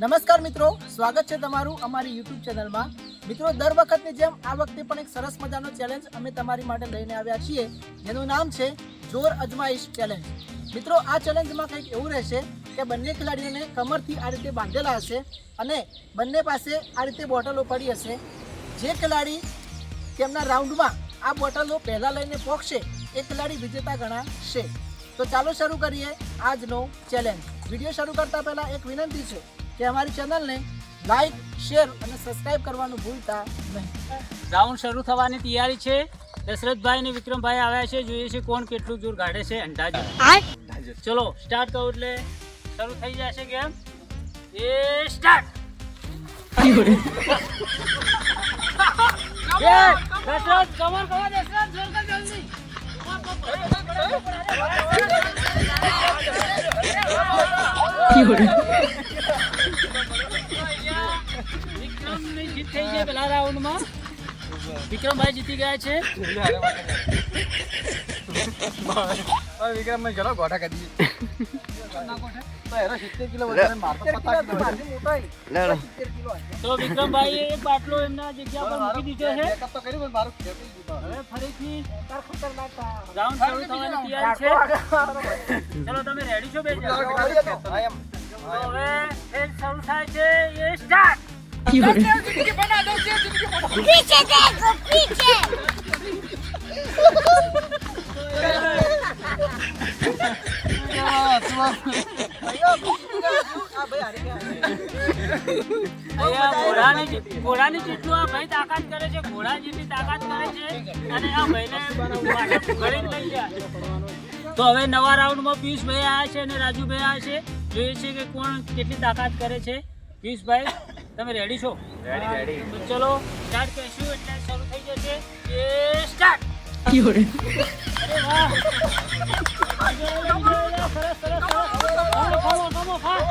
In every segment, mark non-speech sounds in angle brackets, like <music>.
નમસ્કાર મિત્રો, સ્વાગત છે તમારું અમારી યુટ્યુબ ચેનલમાં. મિત્રો, દર વખતની જેમ આ વખતે પણ એક સરસ મજાનો ચેલેન્જ અમે તમારી માટે લઈને આવ્યા છીએ. જેનું નામ છે જોર અજમાઈશ ચેલેન્જ મિત્રો, આ ચેલેન્જમાં કંઈક એવું રહેશે કે બંને ખેલાડીઓને કમરથી આ રીતે બાંધેલા હશે અને બંને પાસે આ રીતે બોટલો પડી હશે. જે ખેલાડી તેમના રાઉન્ડમાં આ બોટલો પહેલાં લઈને પહોંચશે એ ખેલાડી વિજેતા ગણાશે. તો ચાલો શરૂ કરીએ આજનો ચેલેન્જ વીડિયો શરૂ કરતા પહેલાં એક વિનંતી છે. કે અમારી ચેનલને લાઈક શેર અને સબસ્ક્રાઇબ કરવાનું ભૂલતા નહીં. રાઉન્ડ શરૂ થવાની તૈયારી છે. દશરથભાઈ અને વિક્રમભાઈ આવ્યા છે. જોઈએ છે કોણ કેટલું દૂર કાઢે છે અંદાજે. ચલો સ્ટાર્ટ કરો એટલે શરૂ થઈ જશે ગેમ એ સ્ટાર્ટ <laughs> દશરથ કમર કમર દશરથ જોર કર જલ્દી <laughs> <laughs> વિક્રમની જીત થઈ છે પેલા રાઉન્ડમાં. વિક્રમભાઈ જીતી ગયા છે. વિક્રમભાઈ ચલો ગોઠા કરી તો વિક્રમભાઈએ એક બાટલો એમના જગ્યા પર મૂકી દીધો છે. હવે ફરીથી રાઉન્ડ શરૂ થવાની તૈયારી છે. ચલો તમે રેડી છો બે હવે ખેલ શરૂ થાય છે એ સ્ટાર્ટ पीछे देखो पीछे અહીંયા ઘોડાની જે- ઘોડાની જેટલું આ ભાઈ તાકાત કરે છે ઘોડા જેટલી તાકાત કરે છે અને આ ભાઈને પાછળ ઘડીને લઈ જાય તો હવે નવા રાઉન્ડમાં પિયુષભાઈ આવ્યા છે અને રાજુભાઈ આવ્યા છે જોઈએ છે કે કોણ કેટલી તાકાત કરે છે પિયુષભાઈ તમે રેડી છો? રેડી તો ચલો સ્ટાર્ટ કરીશું એટલે શરૂ થઈ જશે. એ સ્ટાર્ટ અરે વાહ. સરસ સરસ સરસ ખાઓ, ખાઓ.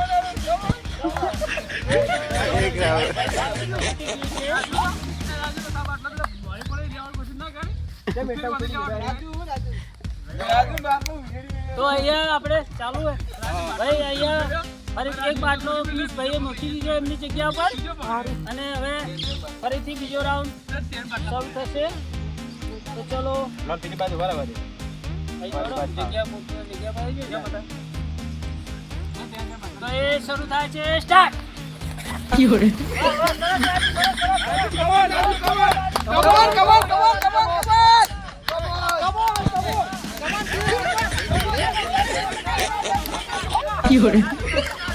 તો અહીંયા આપણે ચાલુ હે. ભાઈ અહીંયા ફરી એક બાટલો પિયુષભાઈએ મૂકી દીધો એમની જગ્યા પર અને હવે ફરીથી બીજો રાઉન્ડ શરૂ થશે તો ચલો પેલી બાજુ બરાબર ચલો, તો એ શરૂ થાય છે સ્ટાર્ટ पीछे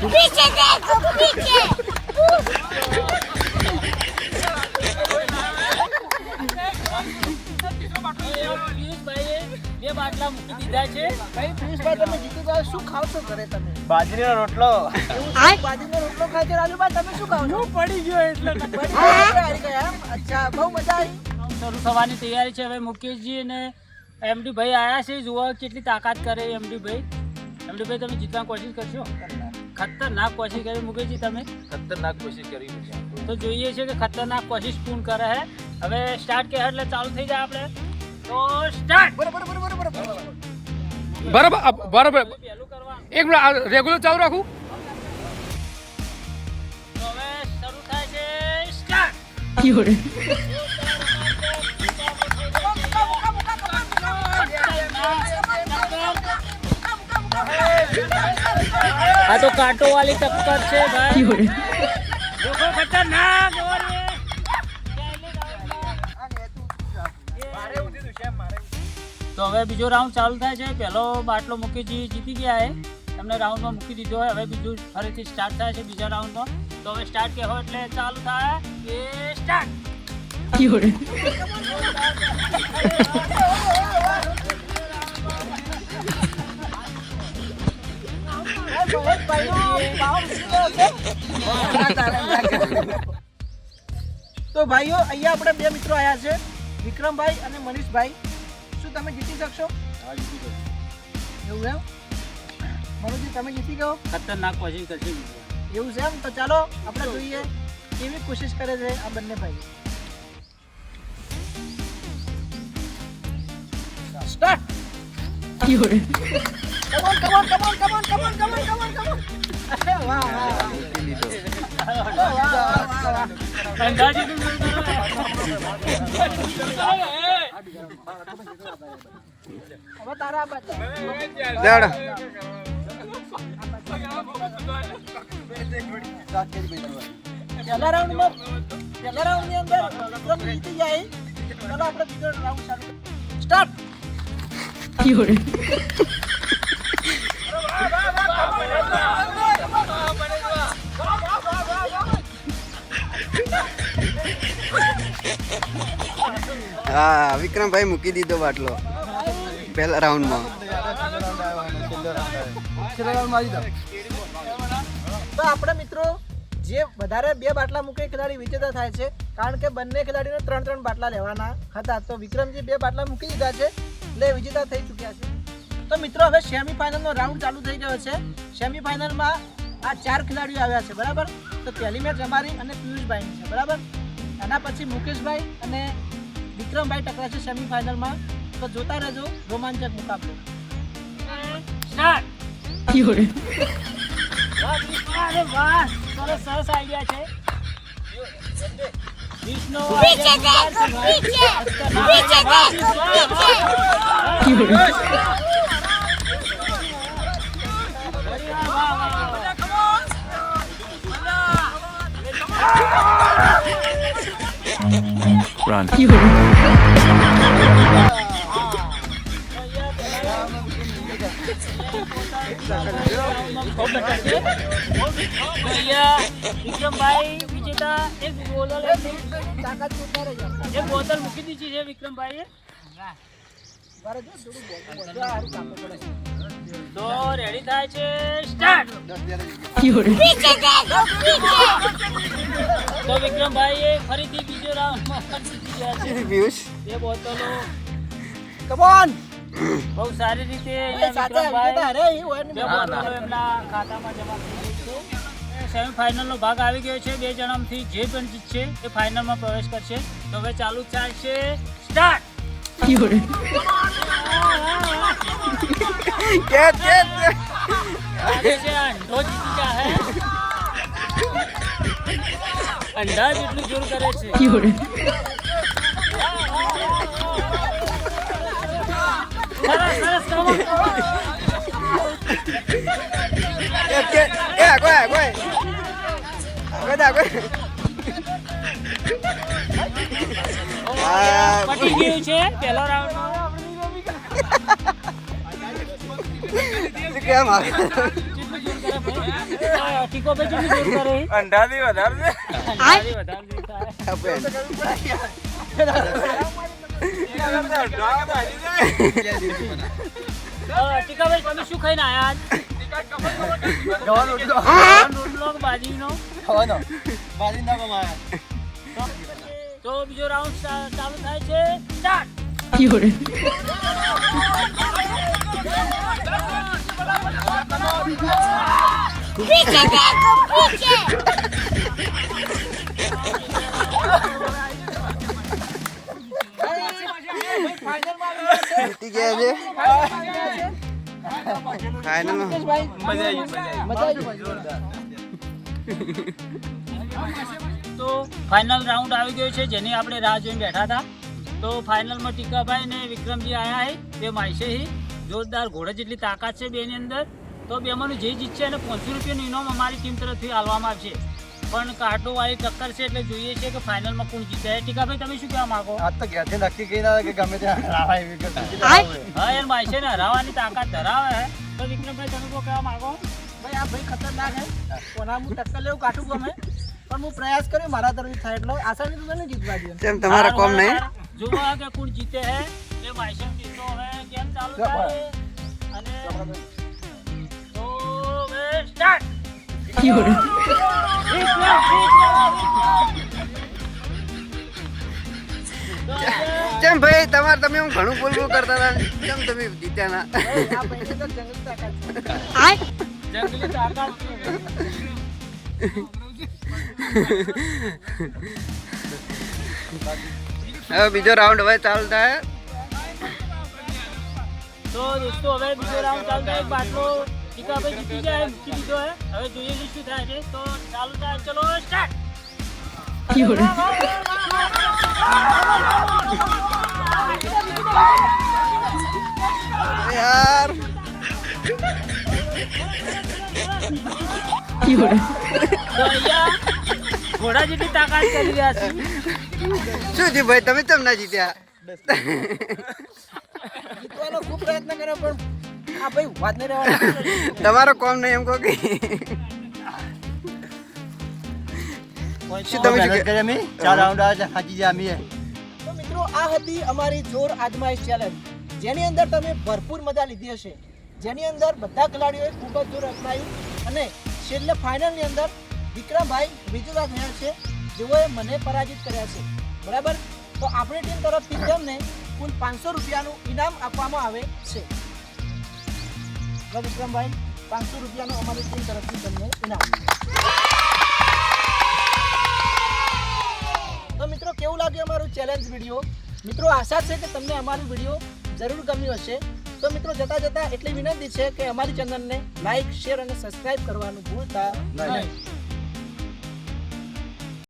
Picie tego, picie! બાજરીનો રોટલો. બાજરીનો રોટલો ખાય છે તમે શું ખાવ પડી ગયો. એટલે બહુ મજા શરૂ થવાની તૈયારી છે હવે મુકેશજી અને એમડી ભાઈ આવ્યા છે. જુઓ કેટલી તાકાત કરે એમડી ભાઈ એમડી ભાઈ તમે જીતવાની કોશિશ કરશો? ખતરનાક કોશિશ કરી મુકેશજી તમે ખતરનાક કોશિશ કરી છે તો જોઈએ છે કે ખતરનાક કોશિશ કોણ કરે છે હવે સ્ટાર્ટ કે એટલે ચાલુ થઈ જાય આપણે તો સ્ટાર્ટ બરાબર બરાબર બરાબર બરાબર બરાબર એક મિનિટ રેગ્યુલર ચાલુ રાખું તો હવે શરૂ થાય છે સ્ટાર્ટ આ તો કાંટો વાળી ટક્કર છે ભાઈ. લોકો ખતરનાક તો હવે બીજો રાઉન્ડ ચાલુ થાય છે. પહેલો બાટલો મૂકીજી જીતી ગયા એ. તમને રાઉન્ડમાં મૂકી દીધો હોય. હવે બીજું ફરીથી સ્ટાર્ટ થાય છે બીજા રાઉન્ડમાં. તો હવે સ્ટાર્ટ કહેવો એટલે ચાલુ થાય એ સ્ટાર્ટ તો ભાઈઓ અહીંયા આપણે બે મિત્રો આવ્યા છે વિક્રમભાઈ અને મનીષભાઈ. શું તમે જીતી શકશો? એવું એમ? મનોજી તમે જીતી ગયો? ખતરનાક કોશિશ કરશે એવું છે એમ? તો ચાલો આપણે જોઈએ કેવી કોશિશ કરે છે આ બંને ભાઈ start 有人。Come on, come on, come on, come on, come on, come on, come on, come on. Start હા વિક્રમભાઈ મૂકી દીધો બાટલો. પહેલા રાઉન્ડમાં. તો આપણે મિત્રો જે વધારે બે બાટલા મૂકે ખેલાડી વિજેતા થાય છે. કારણ કે બંને ખેલાડીને ત્રણ ત્રણ બાટલા લેવાના હતા. તો વિક્રમજી બે બાટલા મૂકી દીધા છે. એટલે વિજેતા થઈ ચૂક્યા છે. તો મિત્રો, હવે સેમીફાઇનલનો રાઉન્ડ ચાલુ થઈ ગયો છે. સેમીફાઇનલમાં આ ચાર ખેલાડીઓ આવ્યા છે, બરાબર? તો પહેલી મેચ અમારી અને પિયુષભાઈની છે, બરાબર? એના પછી મુકેશભાઈ અને વિક્રમભાઈ ટકરાશે સેમીફાઇનલમાં તો જોતા રહેજો, રોમાંચક મુકાબલો. સરસ આઈડિયા છે. Run. તો રેડી થાય છે તો વિક્રમભાઈએ ફરીથી બીજો રાઉન્ડમાં જીતી બોતલો. બહુ સારી રીતે જમા સેમીફાઇનલનો ભાગ આવી ગયો છે. બે જણામાંથી જે પણ જીતશે એ ફાઇનલમાં પ્રવેશ કરશે. તો હવે ચાલુ ચાલશે. સ્ટાર્ટ અંડો જીતી જાહે અંડા જેટલું જોર કરે છે. સરસ સરસ. પટી ગયું છે પહેલો રાઉન્ડ કેમ અંધારી વધારે ટીકાભાઈ તમે શું ખાઈને આયા આજ? ગવા રોટલો ગવા રોટલો બાજીનો Oo, ano? Bali na kumain. तो जो राउंड चालू થાય છે સ્ટાર્ટ Yun. ટીકે છે ખાય ને મજા આવી મજા આવી તો ફાઇનલ રાઉન્ડ આવી ગયો છે જેની આપણે રાહ જોઈને બેઠા હતા. તો ફાઇનલમાં ટીકાભાઈ ને વિક્રમજી આયા છે બે માઇસે જોરદાર ઘોડા જેટલી તાકાત છે બેની અંદર. તો બેમાંનું જે જીતશે એને પાંચસો રૂપિયાનું ઇનામ અમારી ટીમ તરફથી આપવામાં આવશે. પણ કાંટો વાળી ટક્કર છે એટલે જોઈએ છે કે ફાઇનલમાં કોણ જીતે ટીકાભાઈ તમે શું કહેવા માંગો? આ તો ઘેરથી નક્કી કરી ના કે ગમે ત્યાં હરાવાય હોય. હા યાર માયસે ને હરાવાની તાકાત ધરાવે તો વિક્રમભાઈ તમે કહો કહેવા માંગો? ભાઈ આ ભાઈ ખતરનાક હે. કોના હું ટક્કર લેવું કાઠું ગમે? પણ હું પ્રયાસ કર્યો મારા તરફથી થાય એટલે. આસાની તો નહીં જીતવા દે. કેમ તમારા કોમ નહીં? જોવા કે કોણ જીતે હે એ માયસે જીતો હે કેમ ચાલુ થાય? અને તો વે સ્ટાર્ટ કેમ ભાઈ તમારે તમે હું ઘણું બોલ બોલ કરતા હતા? કેમ તમે જીત્યા ના? આ ભાઈને તો જંગલી તાકાત છે આય જંગલી તાકાત હવે બીજો રાઉન્ડ હવે ચાલુ થાય તો દોસ્તો હવે બીજો રાઉન્ડ ચાલુ થાય બાટલો ટીકાભાઈ જીતી જાય મૂકી દીધો હે હવે જોઈએ છીએ શું થાય છે તો ચાલુ થાય ચલો સ્ટાર્ટ યાર તો અહીંયા ઘોડા જેટલી તાકાત કરી રહ્યા છે શું થયું ભાઈ તમે તમને ના જીત્યા? જીતવાનો ખૂબ પ્રયત્ન કર્યો પણ આ ભાઈ વાત નહીં રહેવા તમારો કોમ નહીં એમ કહો કે. શું તમે શું કે- ચાર રાઉન્ડ આવે છે હાજી જાય અમે. તો મિત્રો આ હતી અમારી જોર આજમાઈશ ચેલેન્જ જેની અંદર તમે ભરપૂર મજા લીધી હશે. જેની અંદર બધા ખેલાડીઓએ ખૂબ જ જોર અપનાવ્યું અને છેલ્લે ફાઇનલની અંદર વિક્રમભાઈ વિજેતા થયા છે, જેઓએ મને પરાજિત કર્યા છે. બરાબર? તો આપણી ટીમ તરફથી તેમને કુલ પાંચસો રૂપિયાનું ઇનામ આપવામાં આવે છે. વિક્રમભાઈ, પાંચસો રૂપિયાનું અમારી ટીમ તરફથી તમને ઇનામ. તો મિત્રો, કેવું લાગ્યું અમારું ચેલેન્જ વીડિયો મિત્રો, આશા છે કે તમને અમારું વીડિયો જરૂર ગમ્યું હશે. તો મિત્રો જતા જતા એટલી વિનંતી છે કે અમારી ચેનલને લાઈક શેર અને સબસ્ક્રાઇબ કરવાનું ભૂલતા નહીં.